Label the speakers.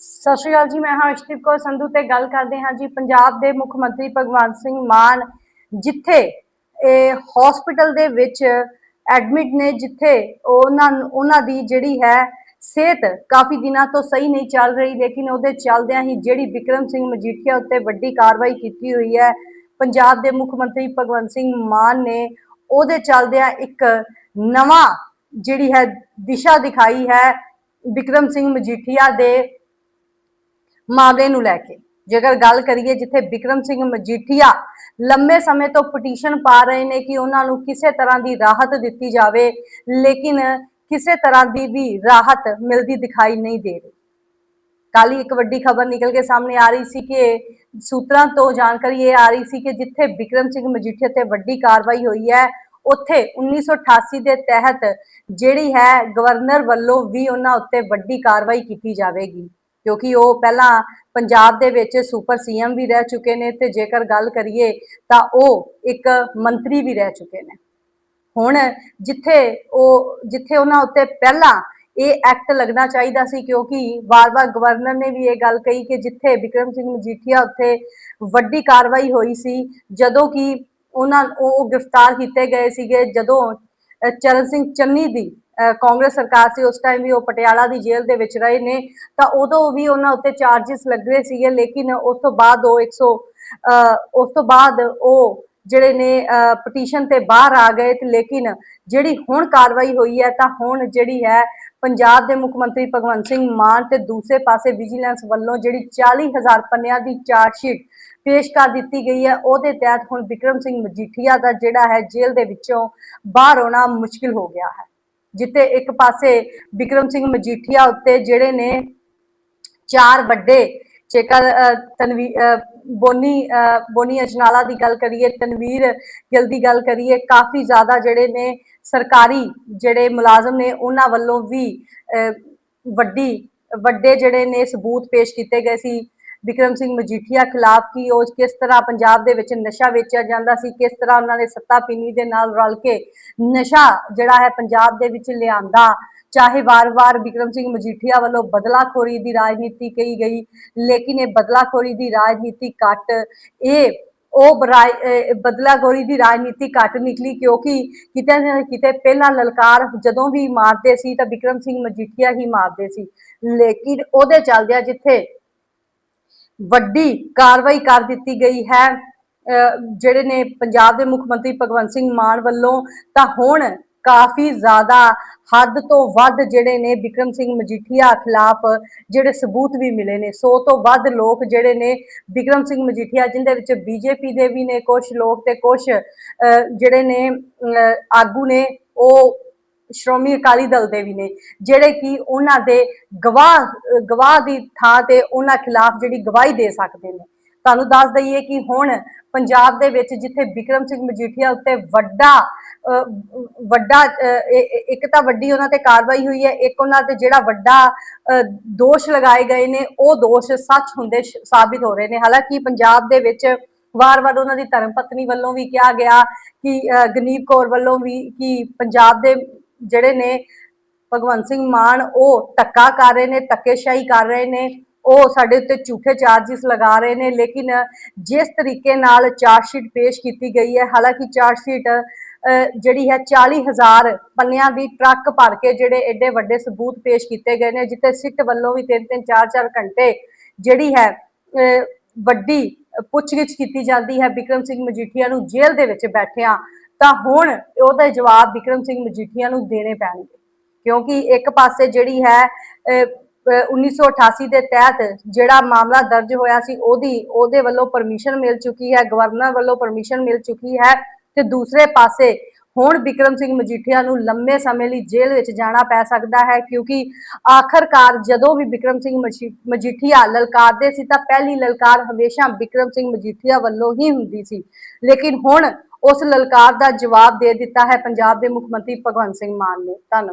Speaker 1: ਸਤਿ ਸ਼੍ਰੀ ਅਕਾਲ ਜੀ, ਮੈਂ ਹਾਂ ਅਸ਼ਦੀਪ ਕੌਰ ਸੰਧੂ ਤੇ ਗੱਲ ਕਰਦੇ ਹਾਂ ਜੀ ਪੰਜਾਬ ਦੇ ਮੁੱਖ ਮੰਤਰੀ ਭਗਵੰਤ ਸਿੰਘ ਮਾਨ, ਜਿੱਥੇ ਇਹ ਹਸਪੀਟਲ ਦੇ ਵਿੱਚ ਐਡਮਿਟ ਨੇ, ਜਿੱਥੇ ਉਹਨਾਂ ਉਹਨਾਂ ਦੀ ਜਿਹੜੀ ਹੈ ਸਿਹਤ ਕਾਫੀ ਦਿਨਾਂ ਤੋਂ ਸਹੀ ਨਹੀਂ ਚੱਲ ਰਹੀ, ਲੇਕਿਨ ਉਹਦੇ ਚੱਲਦਿਆਂ ਹੀ ਜਿਹੜੀ ਵਿਕਰਮ ਸਿੰਘ ਮਜੀਠੀਆ ਉੱਤੇ ਵੱਡੀ ਕਾਰਵਾਈ ਕੀਤੀ ਹੋਈ ਹੈ, ਪੰਜਾਬ ਦੇ ਮੁੱਖ ਮੰਤਰੀ ਭਗਵੰਤ ਸਿੰਘ ਮਾਨ ਨੇ ਉਹਦੇ ਚੱਲਦਿਆਂ ਇੱਕ ਨਵਾਂ ਜਿਹੜੀ ਹੈ ਦਿਸ਼ਾ ਦਿਖਾਈ ਹੈ ਵਿਕਰਮ ਸਿੰਘ ਮਜੀਠੀਆ ਦੇ ਮਾਮਲੇ ਨੂੰ ਲੈ ਕੇ। ਜੇਕਰ ਗੱਲ ਕਰੀਏ ਜਿੱਥੇ ਵਿਕਰਮ ਸਿੰਘ ਮਜੀਠੀਆ ਲੰਮੇ ਸਮੇਂ ਤੋਂ ਪਟੀਸ਼ਨ ਪਾ ਰਹੇ ਨੇ ਕਿ ਉਹਨਾਂ ਨੂੰ ਕਿਸੇ ਤਰ੍ਹਾਂ ਦੀ ਰਾਹਤ ਦਿੱਤੀ ਜਾਵੇ, ਲੇਕਿਨ ਕਿਸੇ ਤਰ੍ਹਾਂ ਦੀ ਵੀ ਰਾਹਤ ਮਿਲਦੀ ਦਿਖਾਈ ਨਹੀਂ ਦੇ ਰਹੀ। ਕੱਲ ਇੱਕ ਵੱਡੀ ਖਬਰ ਨਿਕਲ ਕੇ ਸਾਹਮਣੇ ਆ ਰਹੀ ਸੀ ਕਿ ਸੂਤਰਾਂ ਤੋਂ ਜਾਣਕਾਰੀ ਇਹ ਆ ਰਹੀ ਸੀ ਕਿ ਜਿੱਥੇ ਵਿਕਰਮ ਸਿੰਘ ਮਜੀਠੀਆ ਤੇ ਵੱਡੀ ਕਾਰਵਾਈ ਹੋਈ ਹੈ, ਉੱਥੇ 1988 ਦੇ ਤਹਿਤ ਜਿਹੜੀ ਹੈ ਗਵਰਨਰ ਵੱਲੋਂ ਵੀ ਉਹਨਾਂ ਉੱਤੇ ਵੱਡੀ ਕਾਰਵਾਈ ਕੀਤੀ ਜਾਵੇਗੀ। ਕਿਉਂਕਿ ਉਹ ਪਹਿਲਾਂ ਪੰਜਾਬ ਦੇ ਵਿੱਚ ਸੁਪਰ ਸੀਐਮ ਵੀ ਰਹਿ ਚੁੱਕੇ ਨੇ ਤੇ ਜੇਕਰ ਗੱਲ ਕਰੀਏ ਤਾਂ ਉਹ ਇੱਕ ਮੰਤਰੀ ਵੀ ਰਹਿ ਚੁੱਕੇ ਨੇ। ਹੁਣ ਜਿੱਥੇ ਉਹ, ਜਿੱਥੇ ਉਹਨਾਂ ਉੱਤੇ ਪਹਿਲਾਂ ਇਹ ਐਕਟ ਲੱਗਣਾ ਚਾਹੀਦਾ ਸੀ ਕਿਉਂਕਿ ਵਾਰ-ਵਾਰ ਗਵਰਨਰ ਨੇ ਵੀ ਇਹ ਗੱਲ ਕਹੀ ਕਿ ਜਿੱਥੇ ਵਿਕਰਮ ਸਿੰਘ ਮਜੀਠੀਆ ਉੱਤੇ ਵੱਡੀ ਕਾਰਵਾਈ ਹੋਈ ਸੀ, ਜਦੋਂ ਕਿ ਉਹਨਾਂ, ਉਹ ਗ੍ਰਿਫਤਾਰ ਕੀਤੇ ਗਏ ਸੀਗੇ, ਜਦੋਂ ਚਰਨ ਸਿੰਘ ਚੰਨੀ ਦੀ ਕਾਂਗਰਸ ਸਰਕਾਰ ਸੀ ਉਸ ਟਾਈਮ ਵੀ ਉਹ ਪਟਿਆਲਾ ਦੀ ਜੇਲ੍ਹ ਦੇ ਵਿੱਚ ਰਹੇ ਨੇ। ਤਾਂ ਉਦੋਂ ਵੀ ਉਹਨਾਂ ਉੱਤੇ ਚਾਰजेस ਲੱਗ ਰਹੇ ਸੀਗੇ ਲੇਕਿਨ ਉਸ ਤੋਂ ਬਾਅਦ ਉਹ 100 ਅਹ, ਉਸ ਤੋਂ ਬਾਅਦ ਉਹ ਜਿਹੜੇ ਨੇ ਪਟੀਸ਼ਨ ਤੇ ਬਾਹਰ ਆ ਗਏ ਤੇ ਲੇਕਿਨ ਜਿਹੜੀ ਹੁਣ ਕਾਰਵਾਈ ਹੋਈ ਹੈ ਤਾਂ ਹੁਣ ਜਿਹੜੀ ਹੈ ਪੰਜਾਬ ਦੇ ਮੁੱਖ ਮੰਤਰੀ ਭਗਵੰਤ ਸਿੰਘ ਮਾਨ ਤੇ ਦੂਸਰੇ ਪਾਸੇ ਵਿਜੀਲੈਂਸ ਵੱਲੋਂ ਜਿਹੜੀ 40000 ਪੰਨਿਆਂ ਦੀ ਚਾਰਜ ਸ਼ੀਟ ਪੇਸ਼ ਕਰ ਦਿੱਤੀ ਗਈ ਹੈ ਉਹਦੇ ਤਹਿਤ ਹੁਣ ਵਿਕਰਮ ਸਿੰਘ ਮਜੀਠੀਆ ਦਾ ਜਿਹੜਾ ਹੈ ਜੇਲ੍ਹ ਦੇ ਵਿੱਚੋਂ ਬਾਹਰ ਆਉਣਾ ਮੁਸ਼ਕਿਲ ਹੋ ਗਿਆ ਹੈ। ਜਿੱਥੇ ਇੱਕ ਪਾਸੇ ਵਿਕਰਮ ਸਿੰਘ ਮਜੀਠੀਆ ਉੱਤੇ ਜਿਹੜੇ ਨੇ ਚਾਰ ਵੱਡੇ ਜੇਕਰ ਤਨਵੀ ਬੋਨੀ ਬੋਨੀ ਅਜਨਾਲਾ ਦੀ ਗੱਲ ਕਰੀਏ, ਤਨਵੀਰ ਗਿੱਲ ਦੀ ਗੱਲ ਕਰੀਏ, ਕਾਫੀ ਜ਼ਿਆਦਾ ਜਿਹੜੇ ਨੇ ਸਰਕਾਰੀ ਜਿਹੜੇ ਮੁਲਾਜ਼ਮ ਨੇ, ਉਹਨਾਂ ਵੱਲੋਂ ਵੀ ਵੱਡੀ, ਵੱਡੇ ਜਿਹੜੇ ਨੇ ਸਬੂਤ ਪੇਸ਼ ਕੀਤੇ ਗਏ ਸੀ। ਵਿਕਰਮ ਸਿੰਘ ਮਜੀਠੀਆ ਖਿਲਾਫ ਕਿ ਉਹ ਕਿਸ ਤਰ੍ਹਾਂ ਪੰਜਾਬ ਦੇ ਵਿੱਚ ਨਸ਼ਾ ਵੇਚਿਆ ਜਾਂਦਾ ਸੀ, ਕਿਸ ਤਰ੍ਹਾਂ ਉਹਨਾਂ ਨੇ ਸੱਤਾ ਪੀਣੀ ਦੇ ਨਾਲ ਰਲ ਕੇ ਨਸ਼ਾ ਜਿਹੜਾ ਹੈ ਪੰਜਾਬ ਦੇ ਵਿੱਚ ਲਿਆਂਦਾ। ਚਾਹੇ ਵਾਰ-ਵਾਰ ਵਿਕਰਮ ਸਿੰਘ ਮਜੀਠੀਆ ਵੱਲੋਂ ਬਦਲਾਖੋਰੀ ਦੀ ਰਾਜਨੀਤੀ ਕਹੀ ਗਈ, ਲੇਕਿਨ ਇਹ ਬਦਲਾਖੋਰੀ ਦੀ ਰਾਜਨੀਤੀ ਘੱਟ, ਇਹ ਉਹ ਬਰਾਈ- ਬਦਲਾਖੋਰੀ ਦੀ ਰਾਜਨੀਤੀ ਘੱਟ ਨਿਕਲੀ ਕਿਉਂਕਿ ਕਿਤੇ ਨਾ ਕਿਤੇ ਪਹਿਲਾਂ ਲਲਕਾਰ ਜਦੋਂ ਵੀ ਮਾਰਦੇ ਸੀ ਤਾਂ ਵਿਕਰਮ ਸਿੰਘ ਮਜੀਠੀਆ ਹੀ ਮਾਰਦੇ ਸੀ। ਲੇਕਿਨ ਉਹਦੇ ਚੱਲਦਿਆਂ ਜਿੱਥੇ ਵੱਡੀ ਕਾਰਵਾਈ ਕਰ ਦਿੱਤੀ ਗਈ ਹੈ। ਜਿਹੜੇ ਨੇ ਪੰਜਾਬ ਦੇ ਮੁੱਖ ਮੰਤਰੀ ਭਗਵੰਤ ਸਿੰਘ ਮਾਨ ਵੱਲੋਂ ਤਾਂ ਹੁਣ ਕਾਫੀ ਜ਼ਿਆਦਾ ਹੱਦ ਤੋਂ ਵੱਧ ਜਿਹੜੇ ਨੇ ਵਿਕਰਮ ਸਿੰਘ ਮਜੀਠੀਆ ਖਿਲਾਫ ਜਿਹੜੇ ਸਬੂਤ ਵੀ ਮਿਲੇ ਨੇ। 100 ਤੋਂ ਵੱਧ ਲੋਕ ਜਿਹੜੇ ਨੇ ਵਿਕਰਮ ਸਿੰਘ ਮਜੀਠੀਆ ਜਿੰਦੇ ਵਿੱਚ ਬੀਜੇਪੀ ਦੇ ਵੀ ਨੇ ਕੁਝ ਲੋਕ ਤੇ ਕੁਝ ਜਿਹੜੇ ਨੇ ਅਹ, ਆਗੂ ਨੇ ਉਹ ਸ਼੍ਰੋਮਣੀ ਅਕਾਲੀ ਦਲ ਦੇ ਵੀ ਨੇ ਜਿਹੜੇ ਕਿ ਉਹਨਾਂ ਦੇ ਗਵਾਹ ਗਵਾਹ ਦੀ ਥਾਂ ਤੇ ਉਹਨਾਂ ਖਿਲਾਫ ਜਿਹੜੀ ਗਵਾਹੀ ਦੇ ਸਕਦੇ ਨੇ। ਤੁਹਾਨੂੰ ਦੱਸ ਦਈਏ ਕਿ ਹੁਣ ਪੰਜਾਬ ਦੇ ਵਿੱਚ ਜਿੱਥੇ ਵਿਕਰਮ ਸਿੰਘ ਮਜੀਠੀਆ ਉੱਤੇ ਵੱਡਾ ਵੱਡਾ ਇੱਕ ਤਾਂ ਵੱਡੀ ਉਹਨਾਂ ਤੇ ਕਾਰਵਾਈ ਹੋਈ ਹੈ ਇੱਕ ਉਹਨਾਂ ਤੇ ਜਿਹੜਾ ਵੱਡਾ ਅਹ, ਦੋਸ਼ ਲਗਾਏ ਗਏ ਨੇ ਉਹ ਦੋਸ਼ ਸੱਚ ਹੁੰਦੇ ਸਾਬਿਤ ਹੋ ਰਹੇ ਨੇ। ਹਾਲਾਂਕਿ ਪੰਜਾਬ ਦੇ ਵਿੱਚ ਵਾਰ-ਵਾਰ ਉਹਨਾਂ ਦੀ ਧਰਮ ਪਤਨੀ ਵੱਲੋਂ ਵੀ ਕਿਹਾ ਗਿਆ ਕਿ ਅਹ, ਗਨੀਬ ਕੌਰ ਵੱਲੋਂ ਵੀ ਕਿ ਪੰਜਾਬ ਦੇ ਜਿਹੜੇ ਨੇ ਭਗਵੰਤ ਸਿੰਘ ਮਾਨ ਉਹ ਧੱਕਾ ਕਰ ਰਹੇ ਨੇ ਧੱਕੇਸ਼ਾਹੀ ਕਰ ਰਹੇ ਨੇ ਉਹ ਸਾਡੇ ਉੱਤੇ ਝੂਠੇ ਚਾਰजेस ਲਗਾ ਰਹੇ ਨੇ ਲੇਕਿਨ ਜਿਸ ਤਰੀਕੇ ਨਾਲ ਚਾਰਜ ਸ਼ੀਟ ਪੇਸ਼ ਕੀਤੀ ਗਈ ਹੈ ਹਾਲਾਂਕਿ ਚਾਰਜ ਸ਼ੀਟ ਜਿਹੜੀ ਹੈ 40000 ਪੰਨਿਆਂ ਦੀ ਟਰੱਕ ਭਰ ਕੇ ਜਿਹੜੇ ਐਡੇ ਵੱਡੇ ਸਬੂਤ ਪੇਸ਼ ਕੀਤੇ ਗਏ ਨੇ ਜਿੱਥੇ ਸਿੱਟ ਵੱਲੋਂ ਵੀ 3-3 4-4 ਘੰਟੇ ਜਿਹੜੀ ਹੈ ਅਹ, ਵੱਡੀ ਪੁੱਛਗਿੱਛ ਕੀਤੀ ਜਾਂਦੀ ਹੈ ਵਿਕਰਮ ਸਿੰਘ ਮਜੀਠੀਆ ਨੂੰ ਜੇਲ੍ਹ ਦੇ ਵਿੱਚ ਬੈਠਿਆਂ ਤਾਂ ਹੁਣ ਉਹਦਾ ਜਵਾਬ ਵਿਕਰਮ ਸਿੰਘ ਮਜੀਠੀਆ ਨੂੰ ਦੇਣੇ ਪੈਣਗੇ। ਕਿਉਂਕਿ ਇੱਕ ਪਾਸੇ ਜਿਹੜੀ ਹੈ 1988 ਦੇ ਤਹਿਤ ਜਿਹੜਾ ਮਾਮਲਾ ਦਰਜ ਹੋਇਆ ਸੀ, ਉਹਦੀ, ਉਹਦੇ ਵੱਲੋਂ ਪਰਮਿਸ਼ਨ ਮਿਲ ਚੁੱਕੀ ਹੈ ਗਵਰਨਰ ਵੱਲੋਂ ਪਰਮਿਸ਼ਨ ਮਿਲ ਚੁੱਕੀ ਹੈ ਤੇ ਦੂਸਰੇ ਪਾਸੇ ਹੁਣ ਵਿਕਰਮ ਸਿੰਘ ਮਜੀਠੀਆ ਨੂੰ ਲੰਮੇ ਸਮੇਂ ਲਈ ਜੇਲ੍ਹ ਵਿੱਚ ਜਾਣਾ ਪੈ ਸਕਦਾ ਹੈ, ਕਿਉਂਕਿ ਆਖਰਕਾਰ ਜਦੋਂ ਵੀ ਵਿਕਰਮ ਸਿੰਘ ਮਜੀ- ਮਜੀਠੀਆ ਲਲਕਾਰਦੇ ਸੀ ਤਾਂ ਪਹਿਲੀ ਲਲਕਾਰ ਹਮੇਸ਼ਾ ਵਿਕਰਮ ਸਿੰਘ ਮਜੀਠੀਆ ਵੱਲੋਂ ਹੀ ਹੁੰਦੀ ਸੀ। ਲੇਕਿਨ ਹੁਣ ਉਸ ਲਲਕਾਰ ਦਾ ਜਵਾਬ ਦੇ ਦਿੱਤਾ ਹੈ। ਪੰਜਾਬ ਦੇ ਮੁੱਖ ਮੰਤਰੀ ਭਗਵੰਤ ਸਿੰਘ ਮਾਨ ਨੇ। ਧੰਨਵਾਦ।